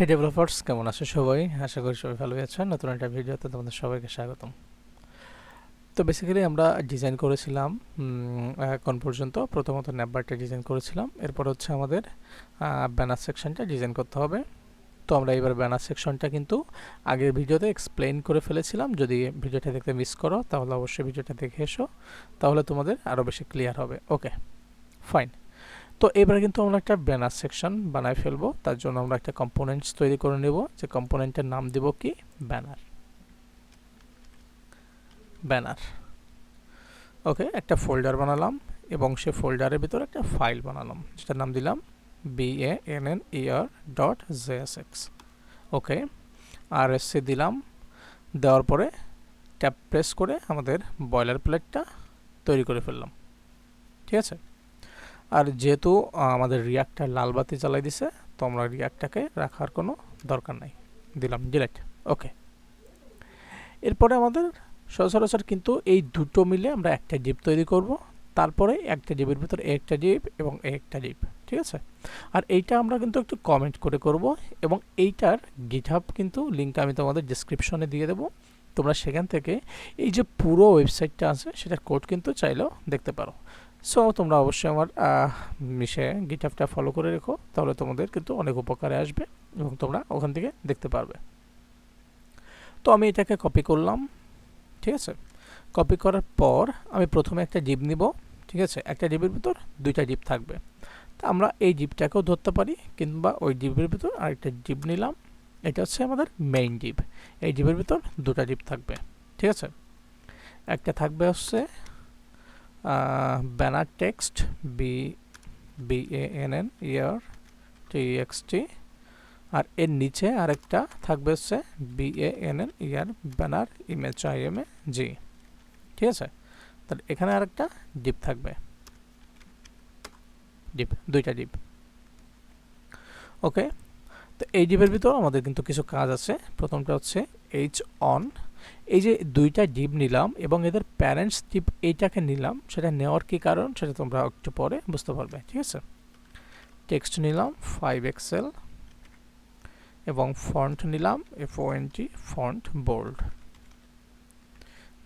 হে developers কেমন আছো সবাই? আশা করি সবাই ভালো আছেন। নতুন একটা ভিডিওতে তোমাদের সবাইকে স্বাগতম। তো বেসিক্যালি আমরা ডিজাইন করেছিলাম এখন পর্যন্ত প্রথমত ন্যাপবারটা ডিজাইন করেছিলাম। এরপর হচ্ছে আমাদের ব্যানার সেকশনটা ডিজাইন করতে হবে। তো আমরা এবার ব্যানার সেকশনটা কিন্তু আগের ভিডিওতে এক্সপ্লেন করে ফেলেছিলাম। যদি ভিডিওটা দেখতে মিস করো, তাহলে অবশ্যই ভিডিওটা দেখে এসো। তাহলে তোমাদের আরও বেশি ক্লিয়ার হবে। ওকে ফাইন তো এবারে কিন্তু আমরা একটা ব্যানার সেকশন বানায় ফেলব। তার জন্য আমরা একটা কম্পোনেন্টস তৈরি করে নেব। যে কম্পোনেন্টের নাম দিব কি? ব্যানার ব্যানার ওকে একটা ফোল্ডার বানালাম এবং সে ফোল্ডারের ভিতরে একটা ফাইল বানালাম। যেটার নাম দিলাম B A N N E R dot JSX okay R SC দিলাম। দেওয়ার পরে ট্যাপ প্রেস করে আমাদের বয়লার প্লেটটা তৈরি করে ফেললাম। ঠিক আছে? আর যেহেতু আমাদের রিয়াক্টটা লাল বাতি জ্বালাই দিছে, তো আমরা রাখার কোনো দরকার নাই। দিলাম ডিলেট ওকে এরপরে আমাদের সচরাচর কিন্তু এই দুটো মিলে আমরা একটা জিপ তৈরি করব, তারপরে একটা জিপের ভিতরে একটা জিপ এবং একটা জিপ ঠিক আছে? আর এইটা আমরা কিন্তু একটু কমেন্ট করে করব এবং এইটার গিটহাব কিন্তু লিঙ্ক আমি তোমাদের ডিসক্রিপশনে দিয়ে দেবো। তোমরা সেখান থেকে এই যে পুরো ওয়েবসাইটটা আছে, সেটার কোড কিন্তু চাইলেও দেখতে পারো। সো তোমরা অবশ্যই আমার মিশে গিটহাবটা ফলো করে রেখো, তাহলে তোমাদের কিন্তু অনেক উপকারে আসবে এবং তোমরা ওখান থেকে দেখতে পারবে। তো আমি এটাকে কপি করলাম, ঠিক আছে? কপি করার পর আমি প্রথমে একটা জিপ নিব, ঠিক আছে? একটা জিপের ভিতর দুইটা জিপ থাকবে। তা আমরা এই জিপটাকেও ধরতে পারি, কিংবা ওই জিপের ভিতর আরেকটা জিপ নিলাম। এটা হচ্ছে আমাদের মেইন জিপ এই জিপের ভিতর দুটা জিপ থাকবে, ঠিক আছে? একটা থাকবে হচ্ছে banner text B B A N N E R T X T আর এর নিচে আরেকটা থাকবে হচ্ছে B A N N E R banner image I M A G ঠিক আছে? তাহলে এখানে আরেকটা ডিপ থাকবে। ডিপ দুইটা ডিপ ওকে তো এই ডিপের ভিতর আমাদের কিন্তু কিছু কাজ আছে। প্রথমটা হচ্ছে এইচ অন এই যে দুইটা ডিপ নিলাম এবং এদের প্যারেন্টস ডিপ এইটাকে নিলাম, সেটা নেওয়ার কী কারণ? সেটা তোমরা একটু পরে বুঝতে পারবে, ঠিক আছে? টেক্সট নিলাম ফাইভ এক্সেল এবং ফন্ট নিলাম এফ টি ফন্ট বোল্ড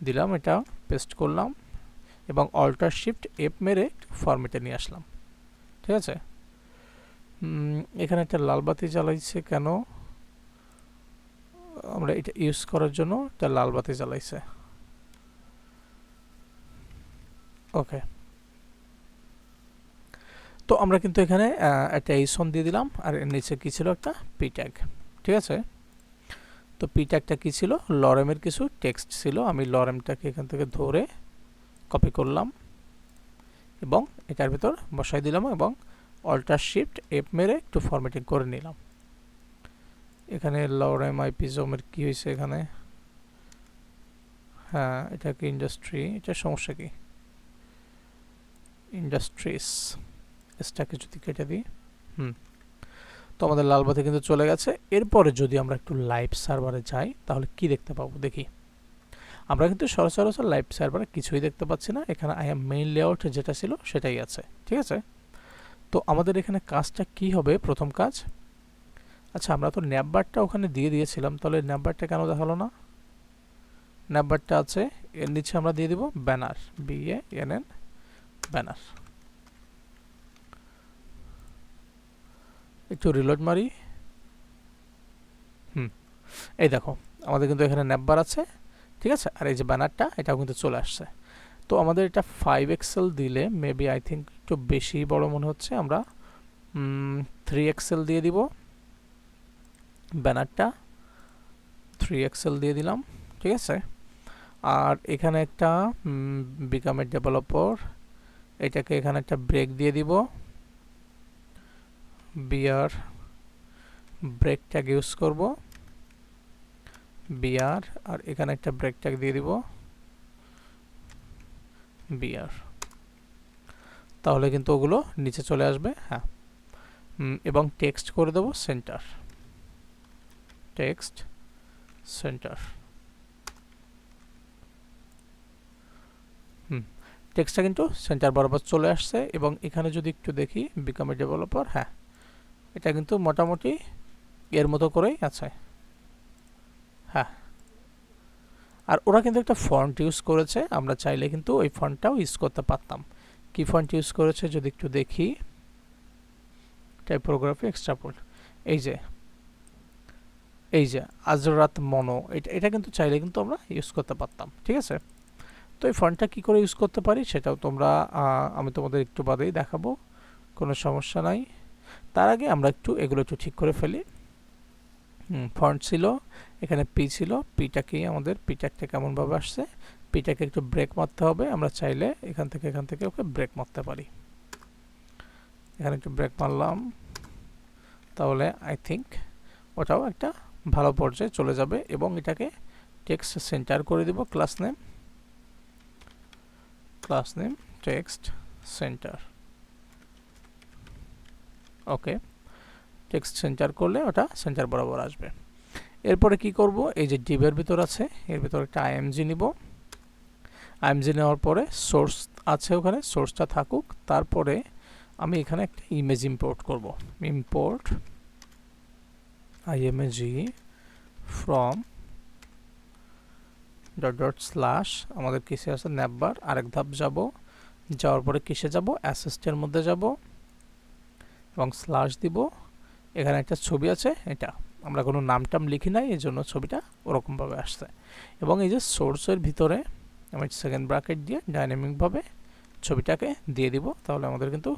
দিলাম এটা পেস্ট করলাম এবং অল্টার শিফট এফ মেরে ফরম্যাটে নিয়ে আসলাম, ঠিক আছে? এখানে একটা লাল বাতি জ্বালাইছে কেন? আমরা এটা ইউজ করার জন্য একটা লাল বাতি জ্বালাইছে। ওকে তো আমরা কিন্তু এখানে একটা এইসন দিয়ে দিলাম, আর এর নিচে কি ছিল একটা পি ট্যাগ ঠিক আছে? তো পি ট্যাগটা কী ছিল? লরেমের কিছু টেক্সট ছিল, আমি লরেমটাকে এখান থেকে ধরে কপি করলাম এবং এটার ভিতর বসাই দিলাম এবং অল্টার শিফট এফ মেরে একটু ফরম্যাটিং করে নিলাম। এখানে লরেম আইপিজমের কি হয়েছে এখানে? হ্যাঁ এটা কি ইন্ডাস্ট্রি এটা সমস্যা কি? ইন্ডাস্ট্রিস এসটাকে যদি কেটে দিই, হুম। তো আমাদের লাল বাতি কিন্তু চলে গেছে। এরপরে যদি আমরা একটু লাইভ সার্ভারে যাই, তাহলে কি দেখতে পাবো? দেখি। আমরা কিন্তু সচরাচর লাইভ সার্ভারে কিছুই দেখতে পাচ্ছি না। এখানে আই এম মেইন লেআউট যেটা ছিল সেটাই আছে। ঠিক আছে? তো আমাদের এখানে কাজটা কি হবে? প্রথম কাজ আচ্ছা আমরা তো ন্যাপবারটা ওখানে দিয়ে দিয়েছিলাম, তাহলে ন্যাপবারটা কেন দেখাল না? ন্যাপবারটা আছে, এর নিচে আমরা দিয়ে দিব banner B A N N banner. একটু রিলোড মারি। হুম, এই দেখো, আমাদের কিন্তু এখানে ন্যাপবার আছে, ঠিক আছে? আর এই যে ব্যানারটা, এটাও কিন্তু চলে আসছে। তো আমাদের এটা ফাইভ এক্সেল দিলে মেবি আই থিঙ্ক একটু বেশি বড় মনে হচ্ছে, আমরা থ্রি এক্সেল দিয়ে দিব। ব্যানারটা থ্রি এক্সেল দিয়ে দিলাম, ঠিক আছে? আর এখানে একটা বিকামের ডেভেলপার এটাকে এখানে একটা ব্রেক দিয়ে দিব। বিআর ব্রেক ট্যাগ ইউজ করব। বিআর আর এখানে একটা ব্রেক ট্যাগ দিয়ে দিব। বিআর তাহলে কিন্তু ওগুলো নিচে চলে আসবে হ্যাঁ। এবং টেক্সট করে দেবো সেন্টার টেক্সট সেন্টার হুম টেক্সটটা কিন্তু সেন্টার বরাবর চলে আসছে এবং এখানে যদি একটু দেখি বিকাম এ ডেভেলপার হ্যাঁ এটা কিন্তু মোটামুটি এর মতো করেই আছে। হ্যাঁ আর ওরা কিন্তু একটা ফন্ট ইউজ করেছে, আমরা চাইলে কিন্তু ওই ফন্টটাও ইউজ করতে পারতাম। কি ফন্ট ইউজ করেছে যদি একটু দেখি টাইপোগ্রাফি এক্সট্রাপোল এই যে এই যে আজরাত মনো, এটা এটা কিন্তু চাইলে কিন্তু আমরা ইউজ করতে পারতাম, ঠিক আছে? তো এই ফন্টটা কী করে ইউজ করতে পারি সেটাও তোমরা আমি তোমাদের একটু বাদেই দেখাবো, কোনো সমস্যা নাই। তার আগে আমরা একটু এগুলো একটু ঠিক করে ফেলি। ফন্ট ছিল, এখানে পি ছিল পিটাকেই আমাদের? পিটাকটা কেমনভাবে আসছে? পিটাকে একটু ব্রেক মারতে হবে, আমরা চাইলে এখান থেকে এখান থেকে ওকে ব্রেক মারতে পারি। এখানে একটু ব্রেক মারলাম। তাহলে আই থিঙ্ক ওটাও একটা ভালো পর্যায়ে চলে যাবে এবং এটাকে টেক্সট সেন্টার করে দিব class name class name text centre okay text centre করলে ওটা সেন্টার বরাবর আসবে। এরপরে কি করব? এই যে ডিবের ভিতর আছে, এর ভিতর একটা আইএমজি নিব। আইএমজি নেওয়ার পরে সোর্স আছে ওখানে সোর্সটা থাকুক। তারপরে আমি এখানে একটা ইমেজ ইম্পোর্ট করব। Import IMAG from dot dot slash আমাদের কিসে আছে? ন্যাববার আরেক ধাপ যাব। যাওয়ার পরে কিসে যাব? অ্যাসিস্টের মধ্যে যাব এবং স্ল্যাশ দিব। এখানে একটা ছবি আছে, এটা। আমরা কোনো নাম টাম লিখি নাই, এই জন্য ছবিটা ওরকমভাবে আসছে। এবং এই যে সোর্সের ভিতরে, আমি সেকেন্ড ব্র্যাকেট দিয়ে ডাইনামিকভাবে ছবিটাকে দিয়ে দিব, তাহলে আমাদের কিন্তু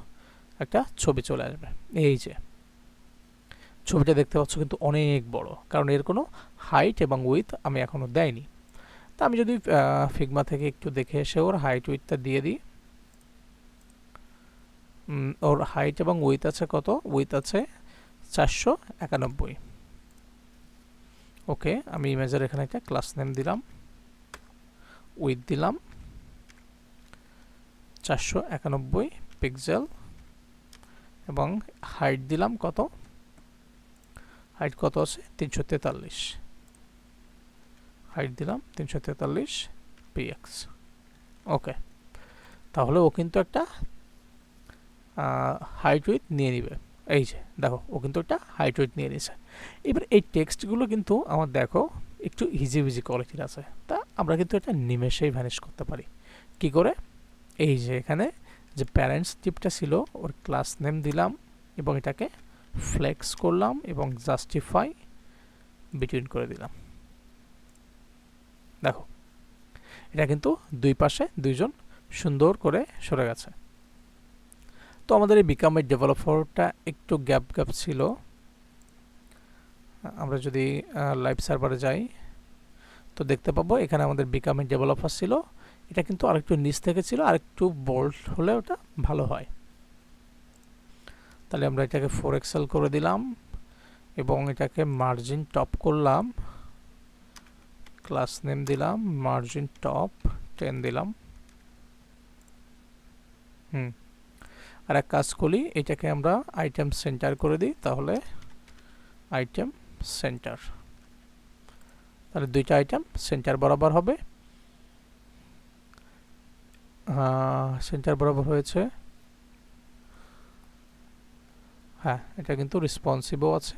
একটা ছবি চলে আসবে। এই যে। ছবিটা দেখতে পাচ্ছ কিন্তু অনেক বড়। কারণ এর কোনো হাইট এবং উইথ আমি এখনও দেয়নি তা আমি যদি ফিগমা থেকে একটু দেখে এসে ওর হাইট উইথটা দিয়ে দিই। ওর হাইট এবং উইথ আছে কত? উইথ আছে চারশো একানব্বই। ওকে, আমি ইমেজের এখানে একটা ক্লাস নেম দিলাম। উইথ দিলাম। চারশো একানব্বই পিক্সেল এবং হাইট দিলাম কত? হাইট কত আছে? তিনশো তেতাল্লিশ। হাইট দিলাম, তিনশো তেতাল্লিশ পিএক্স ওকে তাহলে ও কিন্তু একটা হাইট উইথ নিয়ে নিবে। এই যে, দেখো, ও কিন্তু একটা হাইট ওয়েট নিয়ে নিয়েছে। এবার এই টেক্সটগুলো কিন্তু আমার দেখো, একটু ইজি ইজি কোয়ালিটির আছে। তা আমরা কিন্তু এটা নিমেষেই ভ্যানিশ করতে পারি। কি করে? এই যে এখানে যে প্যারেন্টস টিপটা ছিল, ওর ক্লাস নেম দিলাম এবং এটাকে ফ্লেক্স করলাম এবং জাস্টিফাই বিটুইন করে দিলাম। দেখো, এটা কিন্তু দুই পাশে দুইজন সুন্দর করে সরে গেছে। তো আমাদের এই বিকামের ডেভেলপারটা একটু গ্যাপ গ্যাপ ছিল। আমরা যদি লাইভ সার্ভারে যাই, তো দেখতে পাবো এখানে আমাদের বিকামের ডেভেলপার ছিল। এটা কিন্তু আরেকটু নিচ থেকে ছিল, আরেকটু বোল্ড হলে ওটা ভালো হয়। তাহলে আমরা এটাকে ফোর এক্সেল করে দিলাম এবং এটাকে মার্জিন টপ করলাম। ক্লাস নেম দিলাম মার্জিন টপ টেন দিলাম। হুম। আর এক কাজ করি, এটাকে আমরা আইটেম সেন্টার করে দিই, তাহলে আইটেম সেন্টার তাহলে দুইটা আইটেম সেন্টার বরাবর হবে। সেন্টার বরাবর হয়েছে হ্যাঁ এটা কিন্তু রেসপন্সিভও আছে।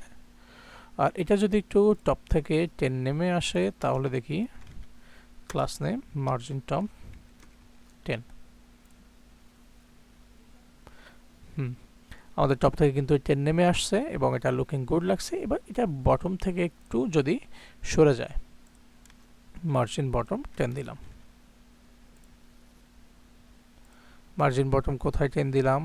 আর এটা যদি একটু টপ থেকে টেন নেমে আসে, তাহলে দেখি class name margin top ten hmm, আমাদের টপ থেকে কিন্তু টেন নেমে আসছে এবং এটা লুকিং গুড লাগছে। এবার এটা বটম থেকে একটু যদি সরে যায় মার্জিন বটম টেন দিলাম। মার্জিন বটম কোথায় টেন দিলাম?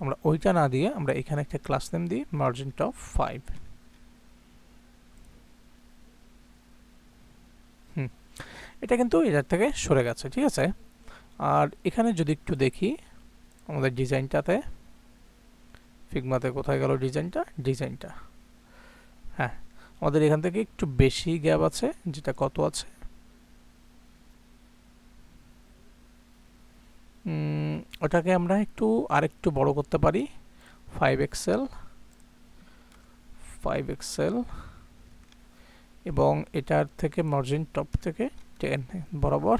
আমরা ওইটা না দিয়ে আমরা এখানে একটা ক্লাস নেম দিই মার্জিন টপ ফাইভ হুম, এটা কিন্তু এটার থেকে সরে গেছে, ঠিক আছে? আর এখানে যদি একটু দেখি, আমাদের ডিজাইনটাতে, ফিগমাতে কোথায় গেল ডিজাইনটা? ডিজাইনটা। হ্যাঁ আমাদের এখান থেকে একটু বেশি গ্যাপ আছে, যেটা কত আছে? ওটাকে আমরা একটু আরেকটু বড় করতে পারি। ফাইভ এক্সেল ফাইভ এক্সেল এবং এটার থেকে মার্জিন টপ থেকে টেন বরাবর।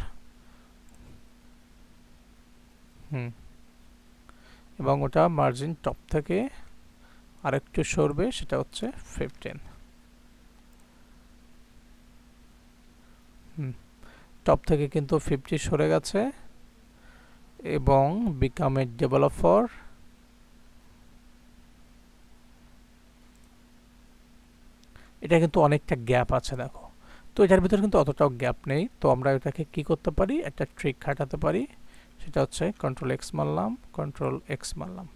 হুম, এবং ওটা মার্জিন টপ থেকে আরেকটু সরবে, সেটা হচ্ছে ফিফটিন হুম টপ থেকে কিন্তু ফিফটি সরে গেছে। এবং বিকাম এ ডেভেলপার এটা কিন্তু অনেকটা গ্যাপ আছে, দেখো। তো এটার ভিতরে কিন্তু অতটাও গ্যাপ নেই। তো আমরা এটাকে কি করতে পারি? একটা ট্রিক খাটাতে পারি। সেটা হচ্ছে কন্ট্রোল এক্স মারলাম কন্ট্রোল এক্স মারলাম।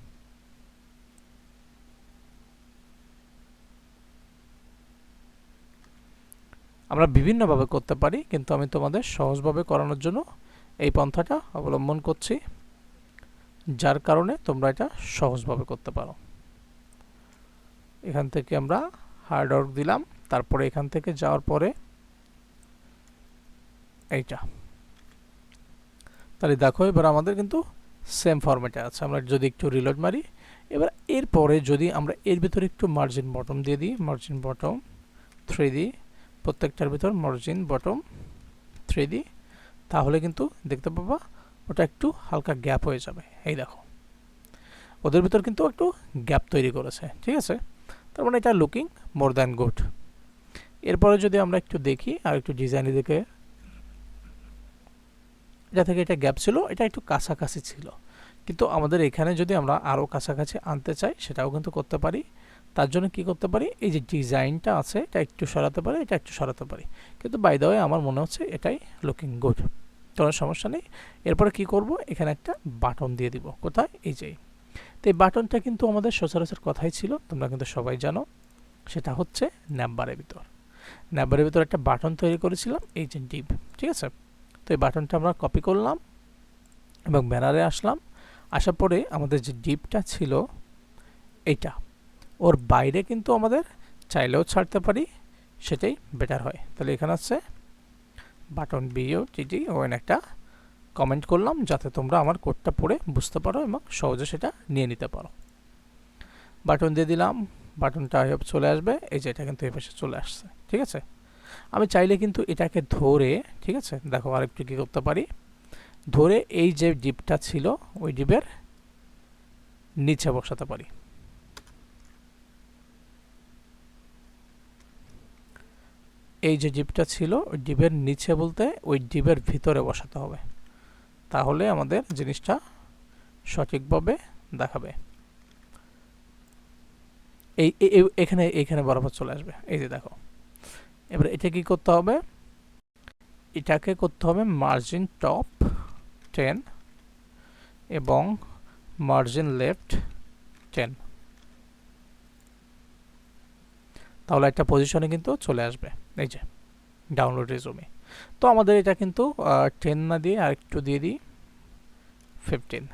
আমরা বিভিন্নভাবে করতে পারি, কিন্তু আমি তোমাদের সহজভাবে করানোর জন্য এই পন্থাটা অবলম্বন করছি, যার কারণে তোমরা এটা সহজভাবে করতে পারো। এখান থেকে আমরা হার্ড ওয়ার্ক দিলাম, তারপরে এখান থেকে যাওয়ার পরে এইটা। তাহলে দেখো, এবার আমাদের কিন্তু সেম ফরম্যাটে আছে। আমরা যদি একটু রিলোড মারি, এবার এরপরে যদি আমরা এর ভিতরে একটু মার্জিন বটম দিয়ে দিই মার্জিন বটম থ্রি প্রত্যেকটার ভিতর মার্জিন বটম থ্রি তাহলে কিন্তু দেখতে পাবা ওটা একটু হালকা গ্যাপ হয়ে যাবে। এই দেখো। ওদের ভিতর কিন্তু একটু গ্যাপ তৈরি করেছে, ঠিক আছে? তার মানে এটা লুকিং মোর দ্যান গুড এরপরে যদি আমরা একটু দেখি আর একটু ডিজাইনের দিকে যা থেকে এটা গ্যাপ ছিল, এটা একটু কাছাকাছি ছিল। কিন্তু আমাদের এখানে যদি আমরা আরও কাছাকাছি আনতে চাই, সেটাও কিন্তু করতে পারি। তার জন্য কি করতে পারি? এই যে ডিজাইনটা আছে, এটা একটু সরাতে পারি, এটা একটু সরাতে পারি। কিন্তু বাই দ্য আমার মনে হচ্ছে এটাই লুকিং গুড কোনো সমস্যা নেই। এরপরে কি করব? এখানে একটা বাটন দিয়ে দিব। কোথায়? এই যে। তো এই বাটনটা কিন্তু আমাদের সচরাচর কথাই ছিল, তোমরা কিন্তু সবাই জানো। সেটা হচ্ছে ন্যাম্বারের ভিতর। ন্যাম্বারের ভিতর একটা বাটন তৈরি করেছিলাম এই যে ডিপ ঠিক আছে? তো এই বাটনটা আমরা কপি করলাম এবং ব্যানারে আসলাম। আসার পরে আমাদের যে ডিপটা ছিল, এইটা। ওর বাইরে কিন্তু আমাদের চাইলেও ছাড়তে পারি, সেটাই বেটার হয়। তাহলে এখানে আছে বাটন বিও টিটি ওয়েন একটা কমেন্ট করলাম যাতে তোমরা আমার কোডটা পড়ে বুঝতে পারো এবং সহজে সেটা নিয়ে নিতে পারো। বাটন দিয়ে দিলাম বাটনটা চলে আসবে, এই যে এটা কিন্তু এই পাশে চলে আসছে, ঠিক আছে? আমি চাইলে কিন্তু এটাকে ধরে, ঠিক আছে? দেখো আরেকটু কী করতে পারি। ধরে এই যে ডিপটা ছিল, ওই ডিপের নিচে বসাতে পারি। এই যে ডিপটা ছিল, ওই ডিপের নিচে বলতে ওই ডিপের ভিতরে বসাতে হবে। তাহলে আমাদের জিনিসটা সঠিকভাবে দেখাবে। এই এখানে এখানে বরাবর চলে আসবে। এই যে দেখো। এবার এটা কি করতে হবে? এটাকে করতে হবে মার্জিন টপ টেন এবং মার্জিন লেফট টেন তাহলে একটা পজিশনে কিন্তু চলে আসবে। এই যে ডাউনলোড রেজুমে তো আমাদের এটা কিন্তু টেন না দিয়ে আর একটু দিয়ে দিই ফিফটিন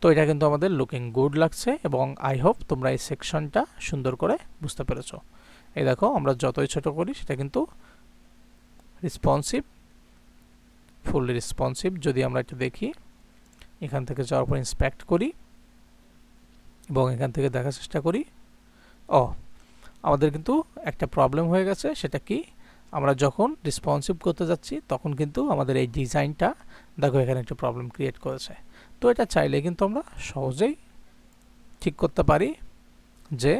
তো এটা কিন্তু আমাদের লুকিং গুড লাগছে এবং আই হোপ তোমরা এই সেকশনটা সুন্দর করে বুঝতে পেরেছ। এই দেখো, আমরা যতই ছোট করি, সেটা কিন্তু রেসপন্সিভ ফুল রেসপন্সিভ যদি আমরা একটু দেখি, এখান থেকে যাওয়ার পর ইন্সপেক্ট করি এবং এখান থেকে দেখার চেষ্টা করি ও আমাদের কিন্তু একটা প্রবলেম হয়ে গেছে, সেটা কি? আমরা যখন রেসপন্সিভ করতে যাচ্ছি, তখন কিন্তু আমাদের এই ডিজাইনটা দেখো এখানে একটা প্রবলেম ক্রিয়েট করেছে। তো এটা চাইলে কিন্তু আমরা সহজেই ঠিক করতে পারি যে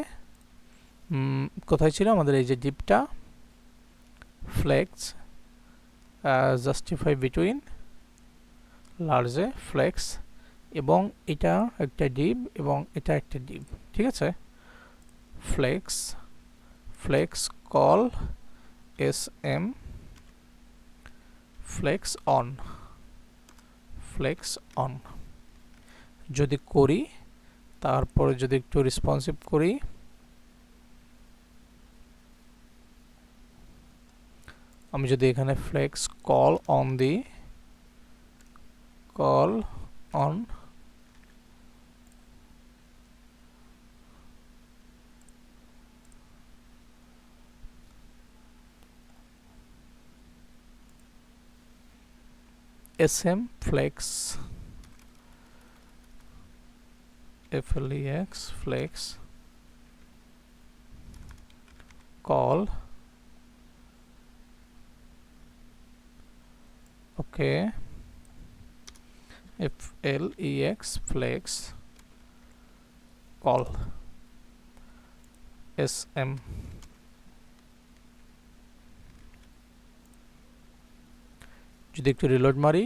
কোথায় ছিল আমাদের এই যে ডিপটা ফ্লেক্স জাস্টিফাই বিটুইন লার্জে ফ্লেক্স এবং এটা একটা ডিপ এবং এটা একটা ডিপ ঠিক আছে? Flex flex col S M flex on flex on যদি করি, তারপরে যদি একটু রেসপন্সিভ করি, আমি যদি এখানে ফ্লেক্স কল অন দিই column sm flex flex flex call okay F L E X যদি একটু রিলোড মারি।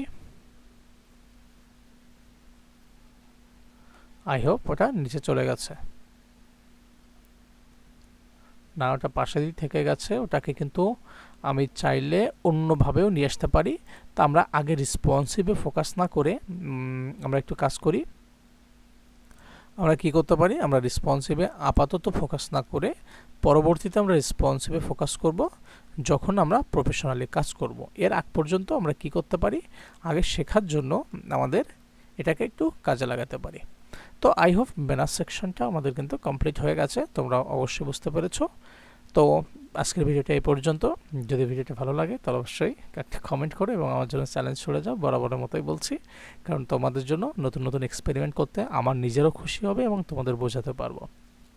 আই হোপ ওটা নিচে চলে গেছে। না, ওটা পাশে দিক থেকে গেছে। ওটাকে কিন্তু আমি চাইলে অন্যভাবেও নিয়ে আসতে পারি। তা আমরা আগে রেসপন্সিভে ফোকাস না করে আমরা একটু কাজ করি। আমরা কি করতে পারি? আমরা রেসপন্সিভে আপাতত ফোকাস না করে, পরবর্তীতে আমরা রেসপন্সিভে ফোকাস করব। যখন আমরা প্রফেশনালি কাজ করব, এর আগ পর্যন্ত আমরা কি করতে পারি? আগে শেখার জন্য আমাদের এটাকে একটু কাজে লাগাতে পারি। তো আই হোপ ব্যানার সেকশনটা আমাদের কিন্তু কমপ্লিট হয়ে গেছে, তোমরা অবশ্যই বুঝতে পেরেছ। তো আজকের ভিডিওটা এই পর্যন্ত। যদি ভিডিওটা ভালো লাগে, তাহলে অবশ্যই একটা কমেন্ট করো এবং আমার জন্য চ্যালেঞ্জ ছড়ে যাও, বরাবরের মতোই বলছি। কারণ তোমাদের জন্য নতুন নতুন এক্সপেরিমেন্ট করতে আমার নিজেরও খুশি হবে এবং তোমাদের বোঝাতে পারব।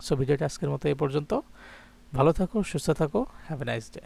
সো ভিডিওটা আজকের মতো এই পর্যন্ত। ভালো থাকো, সুস্থ থাকো হ্যাভ এ নাইস ডে